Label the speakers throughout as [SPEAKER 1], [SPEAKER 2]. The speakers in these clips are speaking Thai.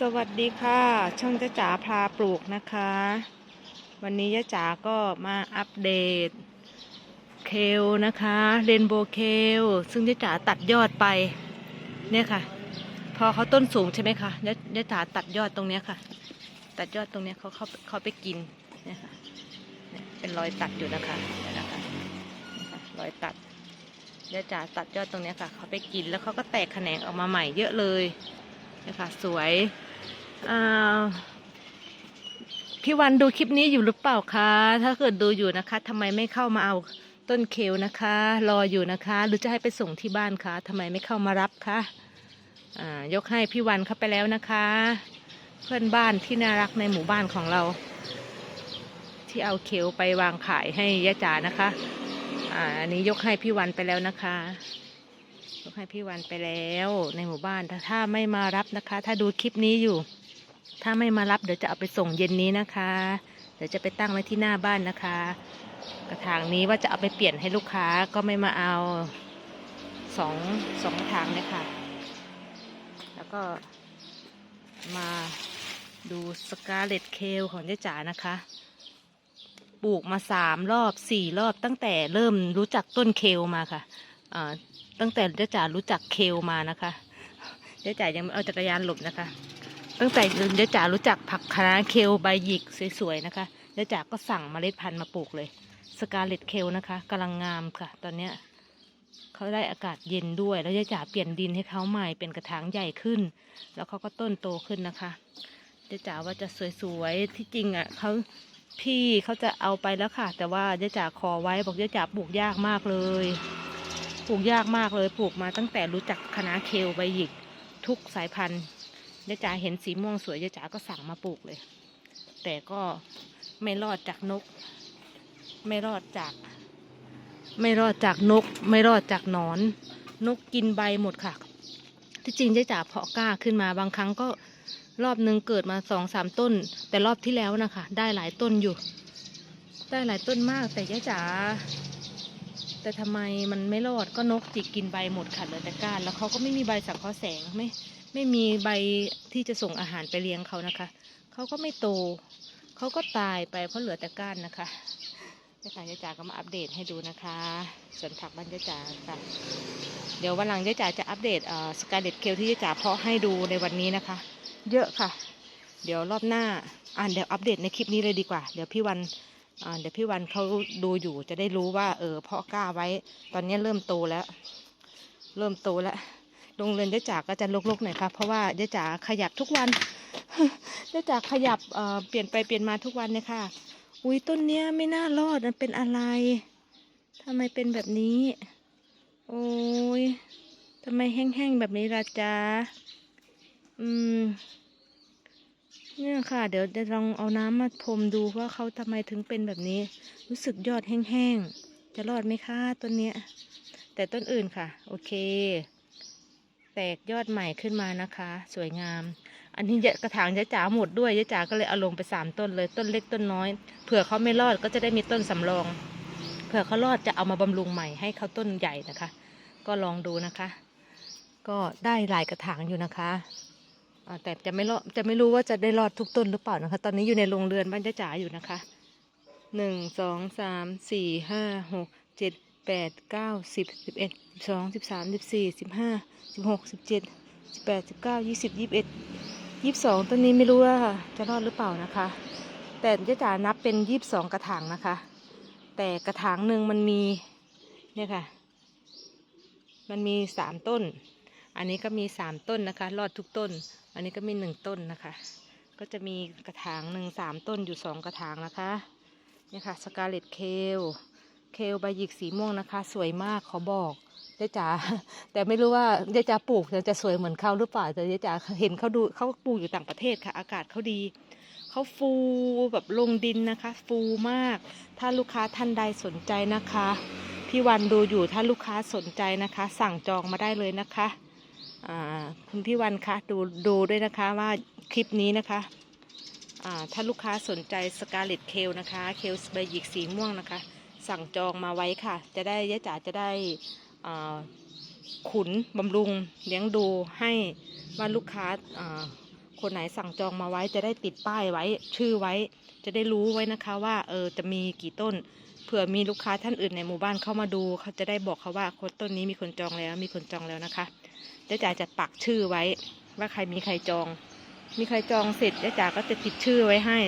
[SPEAKER 1] สวัสดีค่ะ ช่องจ้าจ๋าพาปลูกนะคะ วันนี้จ้าจ๋าก็มาอัปเดต เคลนะคะเรนโบว์เคลซึ่งจ้าจ๋าตัดยอดไป เนี่ยค่ะ พอเขาต้นสูงใช่ไหมคะจ้าจ้าจ๋าตัดยอดตรงเนี้ยค่ะ ตัดยอดตรงเนี้ยเขาเขาเขาไปกินเนี่ยค่ะเป็นรอยตัดอยู่นะคะนะคะรอยตัดจ้าจ๋าตัดยอดตรงเนี้ยค่ะเขาไปกินแล้วเขาก็แตกแขนงออกมาใหม่เยอะเลยนะคะสวย พี่วันดูคลิปนี้อยู่หรือเปล่าคะ ถ้าเกิดดูอยู่นะคะทำไมไม่เข้ามาเอาต้นเคลนะคะ รออยู่นะคะ หรือจะให้ไปส่งที่บ้านคะทำไมไม่เข้ามารับคะอ่ายกให้พี่วันเข้าไปแล้วนะคะ เพื่อนบ้านที่น่ารักในหมู่บ้านของเรา ที่เอาเคลไปวางขายให้ยะจ๋านะคะอ่าอันนี้ยกให้พี่วันไปแล้วนะคะ ยกให้พี่วันไปแล้วในหมู่บ้านถ้าถ้าไม่มารับนะคะ ถ้าดูคลิปนี้อยู่ ถ้าไม่มารับเดี๋ยวจะเอาไปส่งเย็นนี้นะคะ เดี๋ยวจะไปตั้งไว้ที่หน้าบ้านนะคะ กระถางนี้ว่าจะเอาไปเปลี่ยนให้ลูกค้าก็ไม่มาเอาสองสองกระถางเลยค่ะ แล้วก็มาดูสกาเลตเคลของเจ๊จ๋านะคะ ปลูกมาสามรอบสี่รอบตั้งแต่เริ่มรู้จักต้นเคลมาค่ะตั้งแต่เจ๊จ๋ารู้จักเคลมานะคะเจ๊จ๋ายังไม่เอาจักรยานหลบนะคะ ตั้งแต่เจ๊จ๋ารู้จักผักคะน้าเคลใบหยิกสวยๆนะคะเจ๊จ๋าก็สั่งเมล็ดพันธุ์มาปลูกเลย สกาเลตเคลนะคะกำลังงามค่ะ ตอนเนี้ยเขาได้อากาศเย็นด้วย แล้วเจ๊จ๋าเปลี่ยนดินให้เขาใหม่เป็นกระถางใหญ่ขึ้น แล้วเขาก็ต้นโตขึ้นนะคะเจ๊จ๋าว่าจะสวยๆที่จริงอะเขาพี่เขาจะเอาไปแล้วค่ะ แต่ว่าเจ๊จ๋าขอไว้บอกเจ๊จ๋าปลูกยากมากเลย ปลูกยากมากเลยปลูกมาตั้งแต่รู้จักคณะน้าเคลใบหยิกทุกสายพันธุ์ ยายจ๋าเห็นสีม่วงสวยยายจ๋าก็สั่งมาปลูกเลย แต่ก็ไม่รอดจากนก ไม่รอดจาก ไม่รอดจากนก ไม่รอดจากหนอน นกกินใบหมดค่ะ ที่จริงยายจ๋าเพาะกล้าขึ้นมาบางครั้งก็รอบหนึ่งเกิดมาสองสามต้น แต่รอบที่แล้วนะคะ ได้หลายต้นอยู่ ได้หลายต้นมากแต่ยายจ๋าแต่ทำไมมันไม่รอดก็นกจิกกินใบหมดค่ะเหลือแต่ก้านแล้วเขาก็ไม่มีใบสังเคราะห์แสงไม่ ไม่มีใบที่จะส่งอาหารไปเลี้ยงเขานะคะ เขาก็ไม่โต เขาก็ตายไปเพราะเหลือแต่ก้านนะคะนี่ค่ะยายจ๋าก็มาอัปเดตให้ดูนะคะสวนผักบ้านยายจ๋าค่ะ เดี๋ยววันหลังยายจ๋าจะอัปเดตเอ่อสกาเลตเคลที่ยายจ๋าเพาะให้ดูในวันนี้นะคะ เยอะค่ะ เดี๋ยวรอบหน้าอ่านเดี๋ยวอัปเดตในคลิปนี้เลยดีกว่า เดี๋ยวพี่วันอ่าเดี๋ยวพี่วันเขาดูอยู่จะได้รู้ว่าเออเพาะกล้าไว้ ตอนนี้เริ่มโตแล้ว เริ่มโตแล้ว โรงเรือนเจ๊จ๋าก็จะลกๆหน่อยค่ะเพราะว่าเจ๊จ๋าขยับทุกวันเจ๊จ๋าขยับเอ่อเปลี่ยนไปเปลี่ยนมาทุกวันเนี่ยค่ะ อุ้ยต้นเนี้ยไม่น่ารอดมันเป็นอะไรทำไมเป็นแบบนี้ โอ้ยทำไมแห้งๆแบบนี้ล่ะจ๊ะอืมเนี่ยค่ะ เดี๋ยวจะลองเอาน้ำมาพรมดูว่าเขาทำไมถึงเป็นแบบนี้ รู้สึกยอดแห้งๆ จะรอดไหมคะต้นเนี้ย แต่ต้นอื่นค่ะ โอเค แตกยอดใหม่ขึ้นมานะคะ สวยงาม อันนี้ยะกระถางยะจ๋าหมดด้วยยะจ๋าก็เลยเอาลงไปสามต้นเลยต้นเล็กต้นน้อยเผื่อเขาไม่รอดก็จะได้มีต้นสำรอง เผื่อเขารอดจะเอามาบำรุงใหม่ให้เขาต้นใหญ่นะคะ ก็ลองดูนะคะ ก็ได้หลายกระถางอยู่นะคะแต่จะไม่รอดจะไม่รู้ว่าจะได้รอดทุกต้นหรือเปล่านะคะ ตอนนี้อยู่ในโรงเรือนบ้านจ้าจ๋าอยู่นะคะหนึ่งสองสามสี่ห้าหกเจ็ด แปดเก้าสิบสิบเอ็ดสิบสองสิบสามสิบสี่สิบห้าสิบหกสิบเจ็ดสิบแปดสิบเก้ายี่สิบยี่สิบเอ็ดยี่สิบสองต้นนี้ไม่รู้ว่าจะรอดหรือเปล่านะคะ แต่จ้าจ๋านับเป็นยี่สิบสองกระถางนะคะ แต่กระถางหนึ่งมันมีเนี่ยค่ะ มันมีสามต้น อันนี้ก็มีสามต้นนะคะ รอดทุกต้น อันนี้ก็มีหนึ่งต้นนะคะ ก็จะมีกระถางหนึ่งสามต้นอยู่สองกระถางนะคะเนี่ยค่ะสกาเลตเคล เคลใบหยิกสีม่วงนะคะ สวยมากขอบอกเจ๊จ๋าแต่ไม่รู้ว่าเจ๊จ๋าปลูกจะสวยเหมือนเขาหรือเปล่าแต่เจ๊จ๋าเห็นเขาดูเขาปลูกอยู่ต่างประเทศค่ะ อากาศเขาดีเขาฟูแบบลงดินนะคะ ฟูมาก ถ้าลูกค้าท่านใดสนใจนะคะพี่วันดูอยู่ถ้าลูกค้าสนใจนะคะ สั่งจองมาได้เลยนะคะคุณพี่วันคะดูดูด้วยนะคะว่าคลิปนี้นะคะอ่าถ้าลูกค้าสนใจสกาเลตเคลนะคะ เคลใบหยิกสีม่วงนะคะ สั่งจองมาไว้ค่ะ จะได้ยะจ๋าจะได้ขุนบำรุงเลี้ยงดูให้ว่าลูกค้าอ่าคนไหนสั่งจองมาไว้จะได้ติดป้ายไว้ชื่อไว้ จะได้รู้ไว้นะคะว่าเออจะมีกี่ต้นเผื่อมีลูกค้าท่านอื่นในหมู่บ้านเข้ามาดู เขาจะได้บอกเขาว่าคนต้นนี้มีคนจองแล้วมีคนจองแล้วนะคะเจ๊จ๋าจะปักชื่อไว้ ว่าใครมีใครจอง มีใครจองเสร็จเจ๊จ๋าก็จะติดชื่อไว้ให้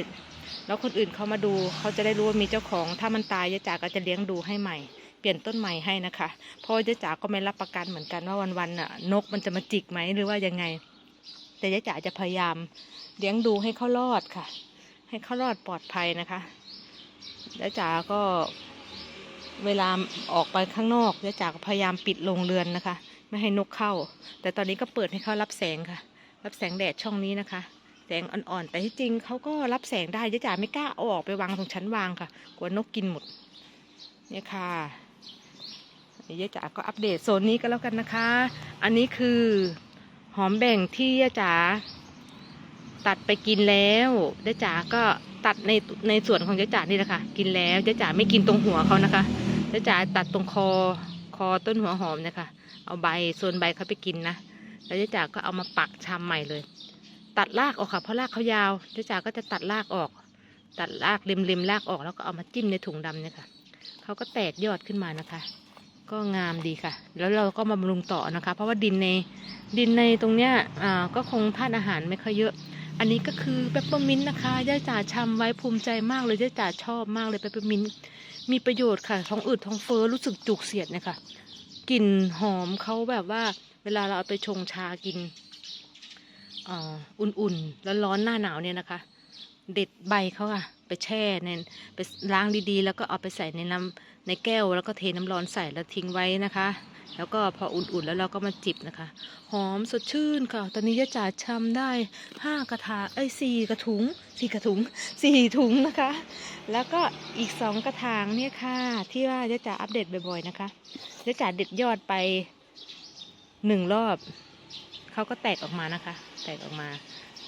[SPEAKER 1] แล้วคนอื่นเขามาดูเขาจะได้รู้ว่ามีเจ้าของ ถ้ามันตายเจ๊จ๋าก็จะเลี้ยงดูให้ใหม่ เปลี่ยนต้นใหม่ให้นะคะ เพราะว่าจ๊จ๋าก็ไม่รับประกันเหมือนกันว่าวันๆน่ะนกมันจะมาจิกไหมหรือว่ายังไง แต่เจ๊จ๋าจะพยายามเลี้ยงดูให้เขารอดค่ะ ให้เขารอดปลอดภัยนะคะแล้วจ๋าก็เวลาออกไปข้างนอกแล้วจ๋าก็พยายามปิดโรงเรือนนะคะ ไม่ให้นกเข้า แต่ตอนนี้ก็เปิดให้เขารับแสงค่ะ รับแสงแดดช่องนี้นะคะ แสงอ่อนๆ แต่ที่จริงเขาก็รับแสงได้เจ๊จ๋าไม่กล้าเอาออกไปวางตรงชั้นวางค่ะ กลัวนกกินหมด เนี่ยค่ะเดี๋ยวเจ๊จ๋าก็อัปเดตโซนนี้ก็แล้วกันนะคะ อันนี้คือหอมแบ่งที่เจ๊จ๋าตัดไปกินแล้วเจ๊จ๋าก็ตัดในในส่วนของเจ๊จ๋านี่แหละค่ะ กินแล้วเจ๊จ๋าไม่กินตรงหัวเขานะคะเจ๊จ๋าตัดตรงคอคอต้นหัวหอมเนะคะ เอาใบส่วนใบเขาไปกินนะ แล้วเจ๊จ๋าก็เอามาปักชำใหม่เลย ตัดรากออกค่ะเพราะรากเขายาวเจ๊จ๋าก็จะตัดรากออก ตัดรากริมๆรากออกแล้วก็เอามาจิ้มในถุงดำเนี่ยค่ะเขาก็แตกยอดขึ้นมานะคะ ก็งามดีค่ะ แล้วเราก็มาบำรุงต่อนะคะ เพราะว่าดินในดินในตรงเนี้ยอ่าก็คงธาตุอาหารไม่ค่อยเยอะ อันนี้ก็คือเปปเปอร์มินต์นะคะย่าจ๋าชำไว้ภูมิใจมากเลยย่าจ๋าชอบมากเลยเปปเปอร์มินต์มีประโยชน์ค่ะท้องอืดท้องเฟ้อรู้สึกจุกเสียดเนี่ยค่ะกลิ่นหอมเขาแบบว่าเวลาเราเอาไปชงชากิน อุ่นๆแล้วร้อนๆหน้าหนาวเนี่ยนะคะ เด็ดใบเขาค่ะ ไปแช่ในไปล้างดีๆ แล้วก็เอาไปใส่ในน้ำในแก้ว แล้วก็เทน้ำร้อนใส่แล้วทิ้งไว้นะคะ แล้วก็พออุ่นๆแล้วเราก็มาจิบนะคะ หอมสดชื่นค่ะ ตอนนี้ยะจ๋าชำได้ห้ากระถาเอ้ยสี่กระถุงสี่กระถุงสี่ถุงนะคะ แล้วก็อีกสองกระถางเนี่ยค่ะ ที่ว่ายะจ๋าอัปเดตบ่อยๆนะคะยะจ๋าเด็ดยอดไปหนึ่งรอบ เขาก็แตกออกมานะคะ แตกออกมา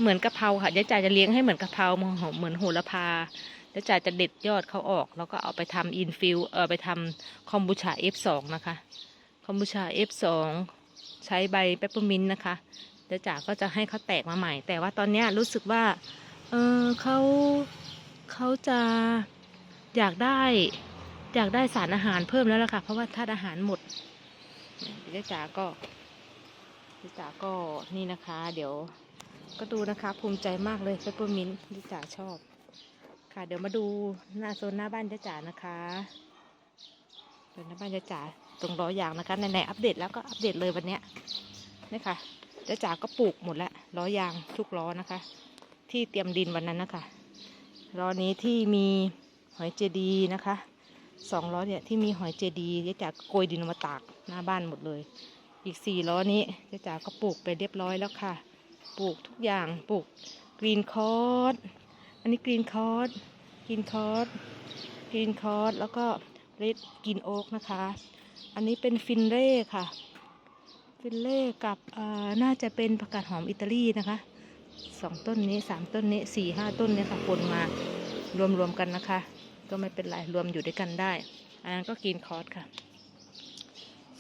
[SPEAKER 1] เหมือนกะเพราค่ะยะจ๋าจะเลี้ยงให้เหมือนกะเพราเหมือนเหมือนโหระพายะจ๋าจะเด็ดยอดเขาออก แล้วก็เอาไปทำอินฟิลเออไปทำคอมบูชา F2 นะคะ คอมบูชา F2 ใช้ใบเปปเปอร์มินต์นะคะเดี๋ยจ๋าก็จะให้เขาแตกมาใหม่ แต่ว่าตอนนี้รู้สึกว่า เออเขาเขาจะอยากได้อยากได้สารอาหารเพิ่มแล้วล่ะค่ะ เพราะว่าธาตุอาหารหมดเดี๋ยจ๋าก็ ดิจ๋าก็นี่นะคะ เดี๋ยวก็ดูนะคะภูมิใจมากเลยเปเปอร์มินต์ที่จ๋าชอบ ค่ะ เดี๋ยวมาดูหน้าโซนหน้าบ้านเจ๊จ๋านะคะโซนหน้าบ้านเจ๊จ๋าตรงล้อยางนะคะไหนๆอัปเดตแล้วก็อัปเดตเลยวันเนี้ยนี่ค่ะเจ๊จ๋าก็ปลูกหมดแล้วล้อยางทุกล้อนะคะ ที่เตรียมดินวันนั้นนะคะล้อนี้ที่มีหอยเจดีย์นะคะสองล้อเนี่ยที่มีหอยเจดีย์เจ๊จ๋าก็โกยดินมาตากหน้าบ้านหมดเลย อีกสี่ล้อนี้เจ๊จ๋าก็ปลูกไปเรียบร้อยแล้วค่ะ ปลูกทุกอย่างปลูกกรีนคอร์สอันนี้กรีนคอร์สกรีนคอร์สกรีนคอร์สแล้วก็เรดกรีนโอ๊กนะคะ อันนี้เป็นฟินเล่ค่ะ ฟินเล่กับอ่อน่าจะเป็นผักกาดหอมอิตาลีนะคะสองต้นนี้สามต้นนี้สี่ห้าต้นเนี่ยค่ะปนมารวมๆกันนะคะ ก็ไม่เป็นไรรวมอยู่ด้วยกันได้ อันนั้นก็กินคอร์สค่ะ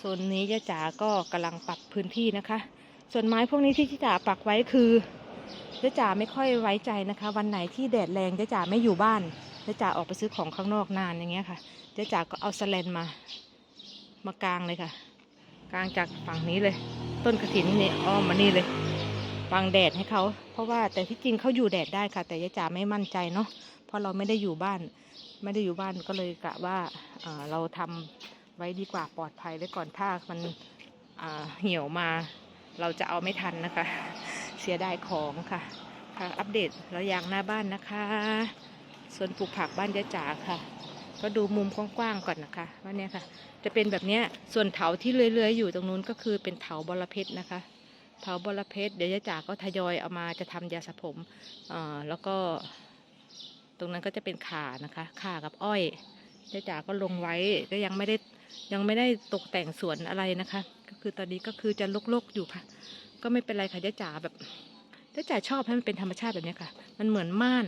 [SPEAKER 1] โซนนี้ย่าจ๋าก็กำลังปรับพื้นที่นะคะ ส่วนไม้พวกนี้ที่ย่าจ๋าปักไว้คือย่าจ๋าไม่ค่อยไว้ใจนะคะ วันไหนที่แดดแรงย่าจ๋าไม่อยู่บ้านย่าจ๋าออกไปซื้อของข้างนอกนานอย่างเงี้ยค่ะย่าจ๋าก็เอาสแลนมามากลางเลยค่ะ กลางจากฝั่งนี้เลย ต้นกระถินนี่อ้อมมานี่เลยบังแดดให้เขา เพราะว่าแต่ที่จริงเขาอยู่แดดได้ค่ะ แต่ยาจ๋าไม่มั่นใจเนาะเพราะเราไม่ได้อยู่บ้าน ไม่ได้อยู่บ้านก็เลยกะว่าเอ่อเราทำ ไว้ดีกว่าปลอดภัยไว้ก่อนถ้ามันเหี่ยวมาเราจะเอาไม่ทันนะคะ เสียดายของค่ะ ค่ะ อัปเดตแล้วยางหน้าบ้านนะคะ ส่วนปลูกผักบ้านยายจ๋าค่ะ ก็ดูมุมกว้างๆก่อนนะคะว่าเนี่ยค่ะ จะเป็นแบบเนี้ยส่วนเถาที่เลื้อยๆอยู่ตรงนู้นก็คือเป็นเถาบอระเพ็ดนะคะเถาบอระเพ็ดเดี๋ยวยายจ๋าก็ทยอยเอามาจะทำยาสระผมอ่าแล้วก็ ตรงนั้นก็จะเป็นข่านะคะข่ากับอ้อย ยายจ๋าก็ลงไว้ก็ยังไม่ได้ยังไม่ได้ตกแต่งสวนอะไรนะคะ ก็คือตอนนี้ก็คือจะลกๆอยู่ค่ะ ก็ไม่เป็นไรค่ะยายจ๋าแบบยายจ๋าชอบให้มันเป็นธรรมชาติแบบนี้ค่ะ มันเหมือนม่าน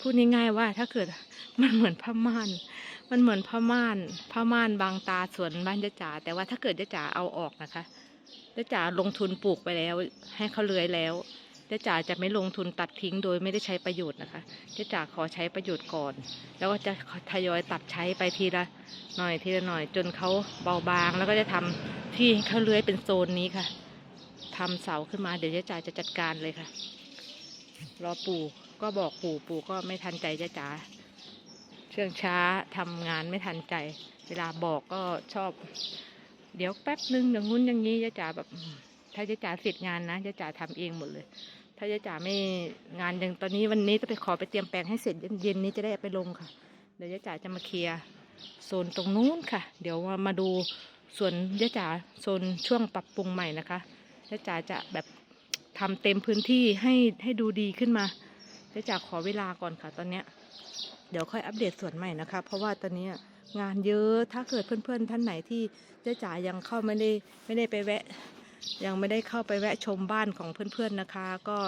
[SPEAKER 1] พูดง่ายๆว่าถ้าเกิดมันเหมือนผ้าม่าน มันเหมือนผ้าม่านผ้าม่านบางตาสวนบ้านยะจ๋าแต่ว่าถ้าเกิดยะจ๋าเอาออกนะคะยะจ๋าลงทุนปลูกไปแล้ว ให้เขาเลื้อยแล้ว เจ๊จ๋าจะไม่ลงทุนตัดทิ้งโดยไม่ได้ใช้ประโยชน์นะคะเจ๊จ๋าขอใช้ประโยชน์ก่อน แล้วก็จะทยอยตัดใช้ไปทีละหน่อยทีละหน่อย จนเขาเบาบาง แล้วก็จะทำที่เขาเลื้อยเป็นโซนนี้ค่ะทำเสาขึ้นมาเดี๋ยวเจ๊จ๋าจะจัดการเลยค่ะ รอปู่ก็บอกปู่ปู่ก็ไม่ทันใจเจ๊จ๋าเชื่องช้าทำงานไม่ทันใจ เวลาบอกก็ชอบ เดี๋ยวแป๊บนึงอย่างงุ้นอย่างนี้เจ๊จ๋าแบบ ถ้าเจ๊จ๋าเสร็จงานนะเจ๊จ๋าทำเองหมดเลย ถ้าเจ๊จ๋าไม่งานอย่างตอนนี้วันนี้จะไปขอไปเตรียมแปลงให้เสร็จเย็นนี้จะได้ไปลงค่ะ เดี๋ยวเจ๊จ๋าจะมาเคลียร์โซนตรงนู้นค่ะ เดี๋ยวมาดูส่วนเจ๊จ๋าโซนช่วงปรับปรุงใหม่นะคะเจ๊จ๋าจะแบบทำเต็มพื้นที่ให้ให้ดูดีขึ้นมาเจ๊จ๋าขอเวลาก่อนค่ะ ตอนเนี้ยเดี๋ยวค่อยอัปเดตส่วนใหม่นะคะ เพราะว่าตอนนี้งานเยอะถ้าเกิดเพื่อนๆท่านไหนที่เจ๊จ๋ายังเข้าไม่ได้ไม่ได้ไปแวะ ยังไม่ได้เข้าไปแวะชมบ้านของเพื่อนๆนะคะ ก็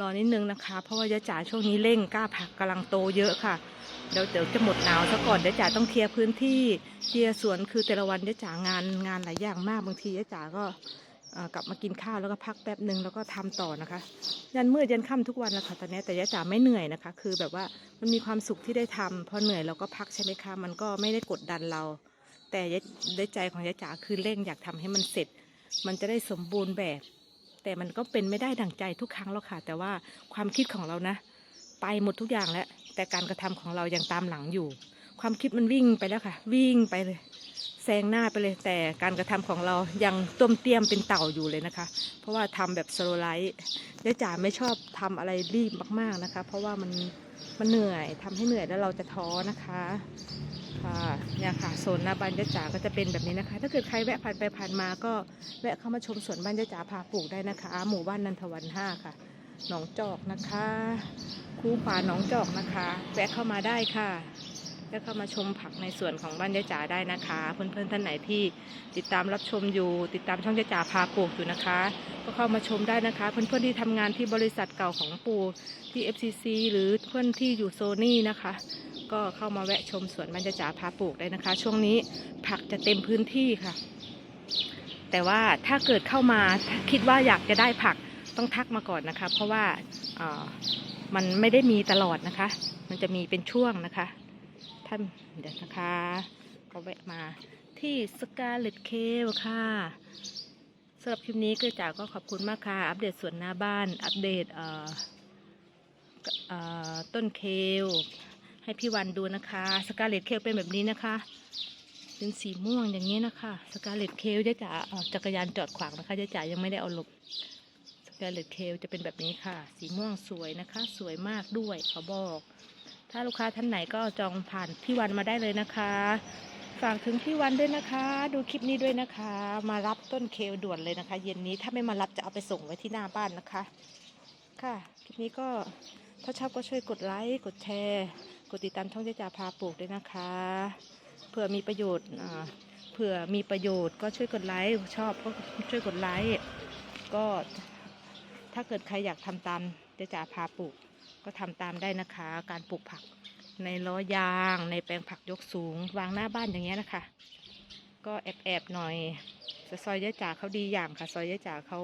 [SPEAKER 1] รอนิดนึงนะคะ เพราะว่าเจ๊จ๋าช่วงนี้เร่งกล้าผักกำลังโตเยอะค่ะเดี๋ยวเดี๋ยวจะหมดหนาวซะก่อนเจ๊จ๋าต้องเคลียร์พื้นที่เคลียร์สวนคือแต่ละวันเจ๊จ๋างานงานหลายอย่างมากบางทีเจ๊จ๋าก็กลับมากินข้าวแล้วก็พักแป๊บหนึ่งแล้วก็ทำต่อนะคะ ยันมืดยันค่ำทุกวันแล้วค่ะตอนนี้แต่ยะจ๋าไม่เหนื่อยนะคะ คือแบบว่ามันมีความสุขที่ได้ทำพอเหนื่อยเราก็พักใช่ไหมคะมันก็ไม่ได้กดดันเรา แต่ได้ใจของยะจ๋าคือเร่งอยากทำให้มันเสร็จ มันจะได้สมบูรณ์แบบ แต่มันก็เป็นไม่ได้ดั่งใจทุกครั้งแล้วค่ะ แต่ว่าความคิดของเรานะ ไปหมดทุกอย่างแล้ว แต่การกระทำของเรายังตามหลังอยู่ ความคิดมันวิ่งไปแล้วค่ะ วิ่งไปเลยแซงหน้าไปเลย แต่การกระทำของเรายังต้มเตี้ยมเป็นเต่าอยู่เลยนะคะ เพราะว่าทำแบบสโลไลท์เจ๊จ๋าไม่ชอบทำอะไรรีบมากๆนะคะ เพราะว่ามันมันเหนื่อยทำให้เหนื่อยแล้วเราจะท้อนะคะ ค่ะเนี่ยค่ะโซนหน้าบ้านเจจ๋าก็จะเป็นแบบนี้นะคะ ถ้าเกิดใครแวะผ่านไปผ่านมาก็แวะเข้ามาชมสวนบ้านเจจ๋าพาปลูกได้นะคะ หมู่บ้านนันทวันห้าค่ะหนองจอกนะคะคูป่าหนองจอกนะคะแวะเข้ามาได้ค่ะแวะเข้ามาชมผักในสวนของบ้านเจจ๋าได้นะคะ เพื่อนๆท่านไหนที่ติดตามรับชมอยู่ ติดตามช่องเจจ๋าพาปลูกอยู่นะคะ ก็เข้ามาชมได้นะคะ เพื่อนๆที่ทำงานที่บริษัทเก่าของปู่ที่ FCC หรือเพื่อนที่อยู่โซนี่นะคะ ก็เข้ามาแวะชมสวนบรรยจ๋าพาปลูกได้นะคะ ช่วงนี้ผักจะเต็มพื้นที่ค่ะ แต่ว่าถ้าเกิดเข้ามาคิดว่าอยากจะได้ผักต้องทักมาก่อนนะคะ เพราะว่ามันไม่ได้มีตลอดนะคะ มันจะมีเป็นช่วงนะคะ ท่านเดี๋ยวนะคะ ก็แวะมาที่สกาเลตเคลค่ะสำหรับคลิปนี้ก็จ๋าก็ขอบคุณมากค่ะ อัปเดตสวนหน้าบ้าน อัปเดตต้นเคล ให้พี่วันดูนะคะ สกาเลตเคลเป็นแบบนี้นะคะ เป็นสีม่วงอย่างนี้นะคะ สกาเลตเคลเจ๊จ๋าเอาจักรยานจอดขวางนะคะเจ๊จ๋ายังไม่ได้เอาหลบสกาเลตเคลจะเป็นแบบนี้ค่ะ สีม่วงสวยนะคะ สวยมากด้วยเขาบอก ถ้าลูกค้าท่านไหนก็จองผ่านพี่วันมาได้เลยนะคะ ฝากถึงพี่วันด้วยนะคะ ดูคลิปนี้ด้วยนะคะ มารับต้นเคลด่วนเลยนะคะ เย็นนี้ถ้าไม่มารับจะเอาไปส่งไว้ที่หน้าบ้านนะคะ ค่ะคลิปนี้ก็ถ้าชอบก็ช่วยกดไลค์กดแชร์ กดติดตามช่องเจจ่าพาปลูกด้วยนะคะ เผื่อมีประโยชน์เผื่อมีประโยชน์ก็ช่วยกดไลค์ชอบก็ช่วยกดไลค์ก็ถ้าเกิดใครอยากทำตามเจจ่าพาปลูกก็ทำตามได้นะคะ การปลูกผักในล้อยางในแปลงผักยกสูง วางหน้าบ้านอย่างเงี้ยนะคะ ก็แอบแอบๆหน่อยซอยยะจ่าเขาดีอย่างค่ะ ซอยยะจ่าเขา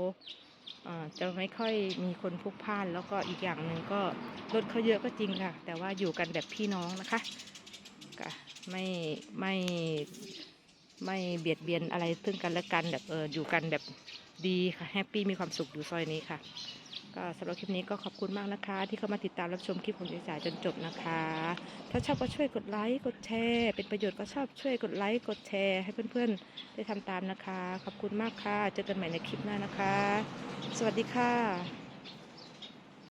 [SPEAKER 1] จะไม่ค่อยมีคนพลุกพ่าน แล้วก็อีกอย่างหนึ่งก็รถเขาเยอะก็จริงค่ะ แต่ว่าอยู่กันแบบพี่น้องนะคะก็ไม่ไม่ไม่เบียดเบียนอะไรซึ่งกันและกันแบบเอออยู่กันแบบดีค่ะแฮปปี้มีความสุขอยู่ซอยนี้ค่ะ ก็สำหรับคลิปนี้ก็ขอบคุณมากนะคะ ที่เข้ามาติดตามรับชมคลิปของเจ๊จ๋าจนจบนะคะ ถ้าชอบก็ช่วยกดไลค์กดแชร์ เป็นประโยชน์ก็ชอบช่วยกดไลค์กดแชร์ ให้เพื่อนๆได้ทำตามนะคะ ขอบคุณมากค่ะ เจอกันใหม่ในคลิปหน้านะคะ สวัสดีค่ะ